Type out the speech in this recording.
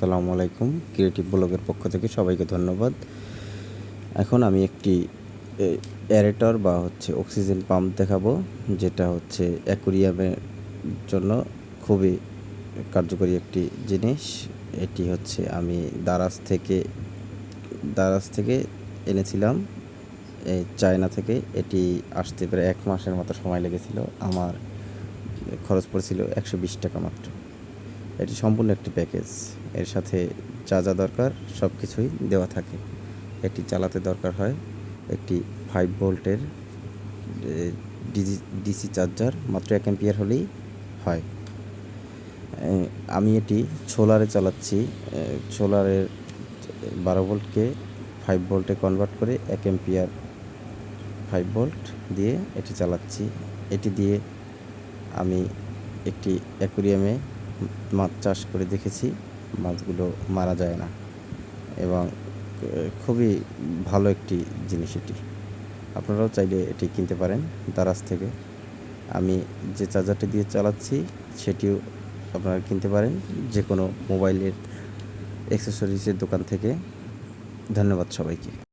আসসালামু আলাইকুম। ক্রিয়েটিভ ব্লগের পক্ষ থেকে সবাইকে ধন্যবাদ। এখন আমি একটি অ্যারেটর বা হচ্ছে অক্সিজেন পাম্প দেখাবো, যেটা হচ্ছে অ্যাকুরিয়ামের জন্য খুবই কার্যকরী একটি জিনিস। এটি হচ্ছে আমি দারাজ থেকে দারাজ থেকে এনেছিলাম। এই চায়না থেকে। এটি আসতে প্রায় এক মাসের মতো সময় লেগেছিল। আমার খরচ পড়েছিল একশো বিশ টাকা মাত্র। এটি সম্পূর্ণ একটি প্যাকেজ এর সাথে যা যা দরকার সব কিছুই দেওয়া থাকে। এটি চালাতে দরকার হয়, একটি ফাইভ ভোল্টের ডিজি, ডিসি চার্জার মাত্র এক অ্যাম্পিয়ার হলেই হয়। আমি এটি সোলারে চালাচ্ছি। সোলারের বারো ভোল্টকে ফাইভ ভোল্টে কনভার্ট করে এক অ্যাম্পিয়ার ফাইভ ভোল্ট দিয়ে এটি চালাচ্ছি। এটি দিয়ে আমি একটি অ্যাকুরিয়ামে মাছ চাষ করে দেখেছি, মাছগুলো মারা যায় না এবং খুবই ভালো একটি জিনিস এটি। আপনারাও চাইলে এটি কিনতে পারেন দারাজ থেকে। আমি যে চার্জারটি দিয়ে চালাচ্ছি সেটিও আপনারা কিনতে পারেন যে কোনো মোবাইলের অ্যাক্সেসরিজের দোকান থেকে। ধন্যবাদ সবাইকে।